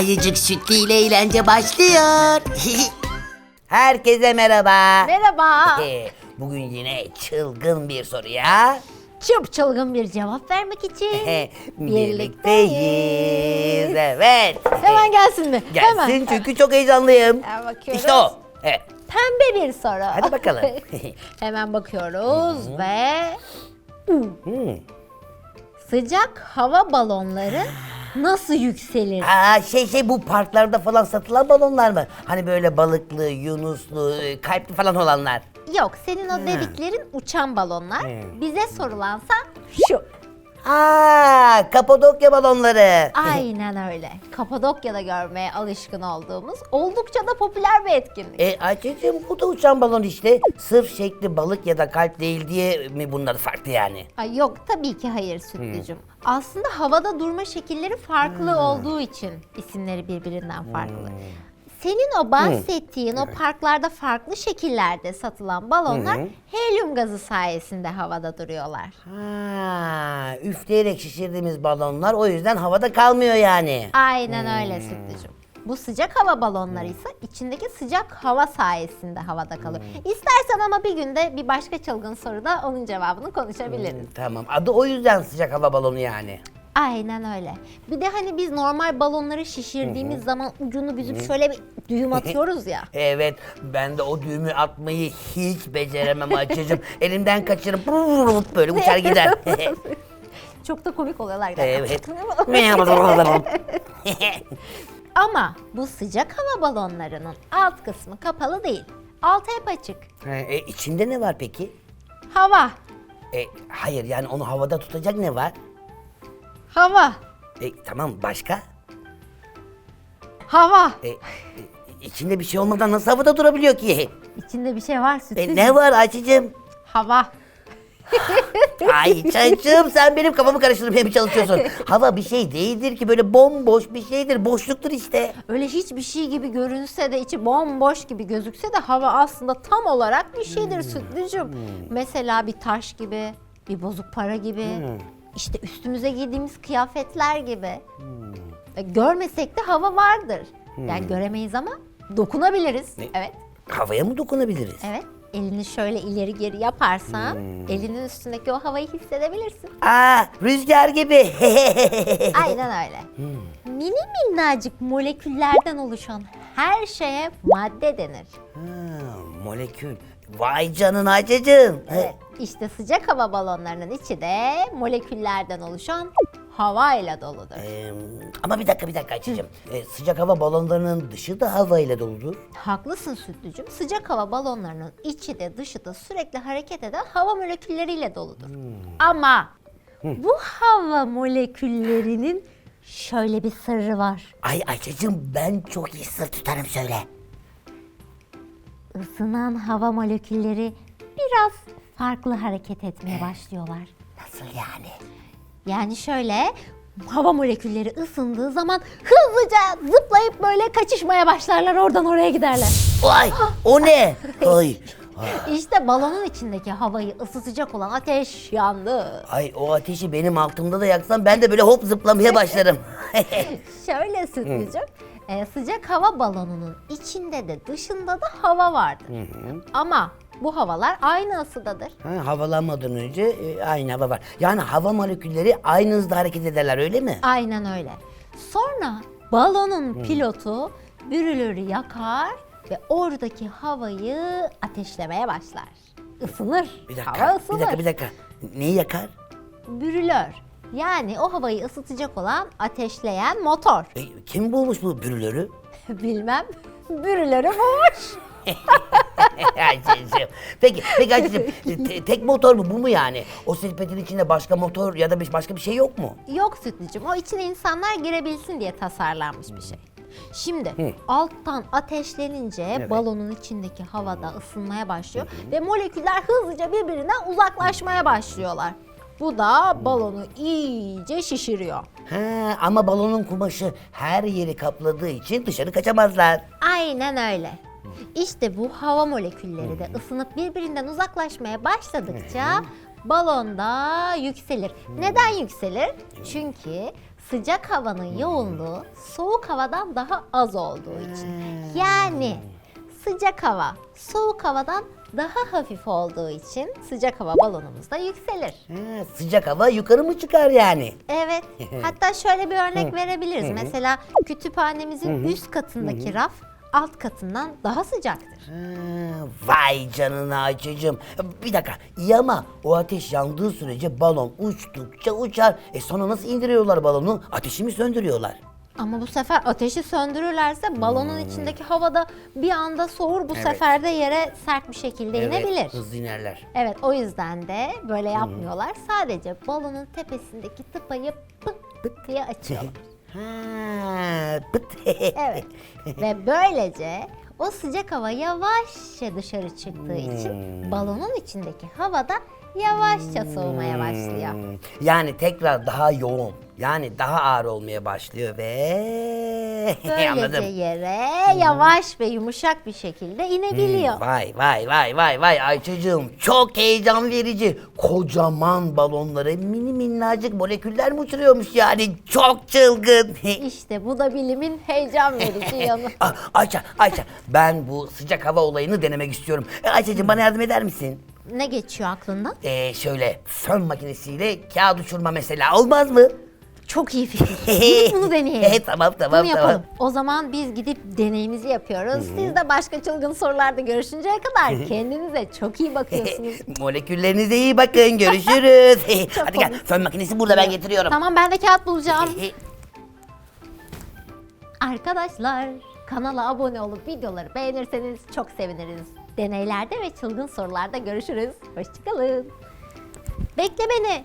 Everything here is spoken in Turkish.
Ayıcık Sütlü ile eğlence başlıyor. Herkese merhaba. Merhaba. Bugün yine çılgın bir soruya Çıp çılgın bir cevap vermek için birlikteyiz. Evet. Hemen gelsin mi? Gelsin Hemen. çünkü çok heyecanlıyım. Hemen bakıyoruz. İşte o. Evet. Pembe bir soru. Hadi bakalım. Hemen bakıyoruz ve Hmm. sıcak hava balonları nasıl yükselir? Aa, şey şey bu parklarda falan satılan balonlar mı? Hani böyle balıklı, yunuslu, kalpli falan olanlar. Yok senin o dediklerin uçan balonlar. Bize sorulansa şu. Aa, Kapadokya balonları. Aynen öyle. Kapadokya'da görmeye alışkın olduğumuz oldukça da popüler bir etkinlik. E Ayça'cığım bu da uçan balon işte. Sırf şekli balık ya da kalp değil diye mi bunlar farklı yani? Ay yok tabii ki hayır Sütlücüm. Aslında havada durma şekilleri farklı olduğu için isimleri birbirinden farklı. Senin o bahsettiğin o parklarda farklı şekillerde satılan balonlar helyum gazı sayesinde havada duruyorlar. Ha, üfleyerek şişirdiğimiz balonlar o yüzden havada kalmıyor yani. Aynen öyle Sütlücüm. Bu sıcak hava balonları ise içindeki sıcak hava sayesinde havada kalıyor. İstersen ama bir günde bir başka çılgın soruda onun cevabını konuşabiliriz. Tamam adı o yüzden sıcak hava balonu yani. Aynen öyle. Bir de hani biz normal balonları şişirdiğimiz zaman ucunu büzüp şöyle bir düğüm atıyoruz ya. Evet ben de o düğümü atmayı hiç beceremem Ayça'cığım. Elimden kaçırıp böyle uçar gider. Çok da komik oluyorlar. evet. Ama bu sıcak hava balonlarının alt kısmı kapalı değil. Altı hep açık. e, içinde ne var peki? Hava, E, hayır yani onu havada tutacak ne var? Hava, E, tamam başka? hava. E, e, içinde bir şey olmadan nasıl havada durabiliyor ki? İçinde bir şey var sütlü. E, ne var Ayça'cığım? Hava. Ayça'cığım sen benim kafamı karıştırmaya mı çalışıyorsun? Hava bir şey değildir ki böyle bomboş bir şeydir. Boşluktur işte. Öyle hiçbir şey gibi görünse de içi bomboş gibi gözükse de hava aslında tam olarak bir şeydir sütlücüm. Mesela bir taş gibi, bir bozuk para gibi, işte üstümüze giydiğimiz kıyafetler gibi. E, Görmesek de hava vardır. Yani göremeyiz ama dokunabiliriz. Evet. Havaya mı dokunabiliriz? Evet. Elini şöyle ileri geri yaparsan elinin üstündeki o havayı hissedebilirsin. Aa rüzgar gibi. Aynen öyle. Mini minnacık moleküllerden oluşan her şeye madde denir. ha, molekül. Vay canına Ayça'cığım. Evet. İşte sıcak hava balonlarının içi de moleküllerden oluşan havayla doludur. Ee, ama bir dakika bir dakika Ayça'cığım. Ee, sıcak hava balonlarının dışı da havayla doludur. Haklısın Sütlücüm. Sıcak hava balonlarının içi de dışı da sürekli hareket eden hava molekülleriyle doludur. Ama bu hava moleküllerinin şöyle bir sırrı var. Ay Ayça'cığım ben çok iyi sır tutarım söyle. Isınan hava molekülleri biraz farklı hareket etmeye başlıyorlar. Nasıl yani? Yani şöyle hava molekülleri ısındığı zaman hızlıca zıplayıp böyle kaçışmaya başlarlar oradan oraya giderler. Ay o ne? Ay. İşte balonun içindeki havayı ısıtacak olan ateş yandı. Ay o ateşi benim altımda da yaksan ben de böyle hop zıplamaya başlarım. Şöyle Sütlücüm, e, sıcak hava balonunun içinde de dışında da hava vardır. Ama bu havalar aynı ısıdadır. ha, havalanmadan önce e, aynı hava var. Yani hava molekülleri aynı hızda hareket ederler öyle mi? Aynen öyle. Sonra balonun pilotu bürülürü yakar ve oradaki havayı ateşlemeye başlar. Isınır. Bir Hava dakika, ısınır. bir dakika, bir dakika. Neyi yakar? Bürülör. Yani o havayı ısıtacak olan ateşleyen motor. E, kim bulmuş bu bürülörü? Bilmem. Bürülörü bulmuş. Ayşe'cim. peki, peki Ayşe'cim te- tek motor mu bu mu yani? O silpetin içinde başka motor ya da bir başka bir şey yok mu? Yok Sütlücüm. O içine insanlar girebilsin diye tasarlanmış bir şey. Şimdi alttan ateşlenince balonun içindeki havada ısınmaya başlıyor ve moleküller hızlıca birbirinden uzaklaşmaya başlıyorlar. Bu da balonu iyice şişiriyor. Ha, ama balonun kumaşı her yeri kapladığı için dışarı kaçamazlar. Aynen öyle. İşte bu hava molekülleri de ısınıp birbirinden uzaklaşmaya başladıkça balon da yükselir. Neden yükselir? Çünkü sıcak havanın yoğunluğu soğuk havadan daha az olduğu için. Yani sıcak hava soğuk havadan daha hafif olduğu için sıcak hava balonumuzda yükselir. Ha, sıcak hava yukarı mı çıkar yani? Evet. Hatta şöyle bir örnek verebiliriz. Mesela kütüphanemizin üst katındaki raf alt katından daha sıcaktır. Ha, vay canına Ayça'cığım. Bir dakika iyi ama o ateş yandığı sürece balon uçtukça uçar. E sonra nasıl indiriyorlar balonu? Ateşi mi söndürüyorlar? Ama bu sefer ateşi söndürürlerse balonun içindeki havada bir anda soğur. Bu Evet. sefer de yere sert bir şekilde inebilir. hızlı inerler. Evet o yüzden de böyle yapmıyorlar. Sadece balonun tepesindeki tıpayı pıt pıt diye açıyorlar. Ha. Evet. Ve böylece o sıcak hava yavaşça dışarı çıktığı için balonun içindeki hava da yavaşça soğumaya başlıyor. Hmm, Yani tekrar daha yoğun, yani daha ağır olmaya başlıyor ve Böylece anladım. yere yavaş ve yumuşak bir şekilde inebiliyor. Vay vay vay vay vay Ayça'cığım çok heyecan verici. Kocaman balonları mini minnacık moleküller mi uçuruyormuş yani çok çılgın. İşte bu da bilimin heyecan verici yanı. Ah, Ayça, Ayça ben bu sıcak hava olayını denemek istiyorum. E, Ayça'cığım bana yardım eder misin? Ne geçiyor aklından? Ee, şöyle fön makinesiyle kağıt uçurma mesela olmaz mı? Çok iyi fikir. Gidip bunu deneyelim. tamam tamam Bunu tamam. yapalım. O zaman biz gidip deneyimizi yapıyoruz. Siz de başka çılgın sorularda görüşünceye kadar kendinize çok iyi bakıyorsunuz. Moleküllerinize iyi bakın görüşürüz. Çok Hadi gel komik. fön makinesi burada ben getiriyorum. tamam ben de kağıt bulacağım. Arkadaşlar kanala abone olup videoları beğenirseniz çok seviniriz. Deneylerde ve çılgın sorularda görüşürüz. Hoşçakalın. Bekle beni.